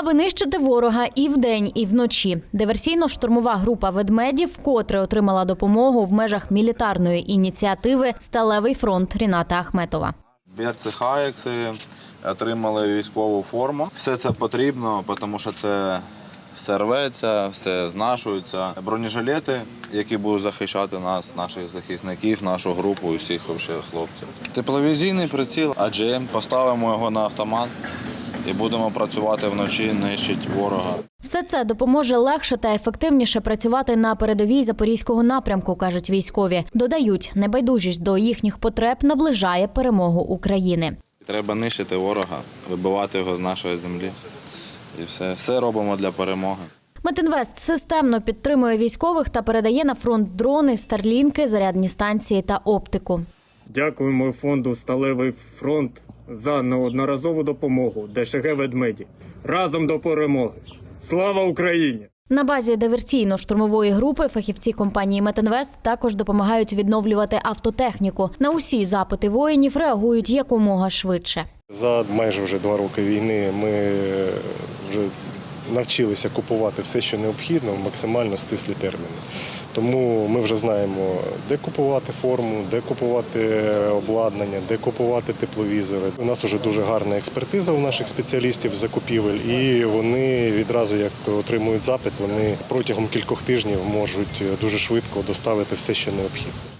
Аби нищити ворога і вдень, і вночі. Диверсійно-штурмова група ведмедів вкотре отримала допомогу в межах мілітарної ініціативи Сталевий фронт Ріната Ахметова. Берці Хаєкси отримали військову форму. Все це потрібно, тому що це все рветься, все знашується. Бронежилети, які будуть захищати нас, наших захисників, нашу групу і всіх хлопців. Тепловізійний приціл, AGM, поставимо його на автомат і будемо працювати вночі, нищить ворога. Все це допоможе легше та ефективніше працювати на передовій запорізького напрямку, кажуть військові. Додають, небайдужість до їхніх потреб наближає перемогу України. Треба нищити ворога, вибивати його з нашої землі. І все, все робимо для перемоги. Метинвест системно підтримує військових та передає на фронт дрони, старлінки, зарядні станції та оптику. Дякуємо фонду Сталевий фронт за неодноразову допомогу ДШГ ведмеді. Разом до перемоги. Слава Україні! На базі диверсійно-штурмової групи фахівці компанії Метинвест також допомагають відновлювати автотехніку. На усі запити воїнів реагують якомога швидше. За майже вже два роки війни ми вже навчилися купувати все, що необхідно, в максимально стислі терміни. Тому ми вже знаємо, де купувати форму, де купувати обладнання, де купувати тепловізори. У нас вже дуже гарна експертиза у наших спеціалістів закупівель, і вони відразу, як отримують запит, вони протягом кількох тижнів можуть дуже швидко доставити все, що необхідно.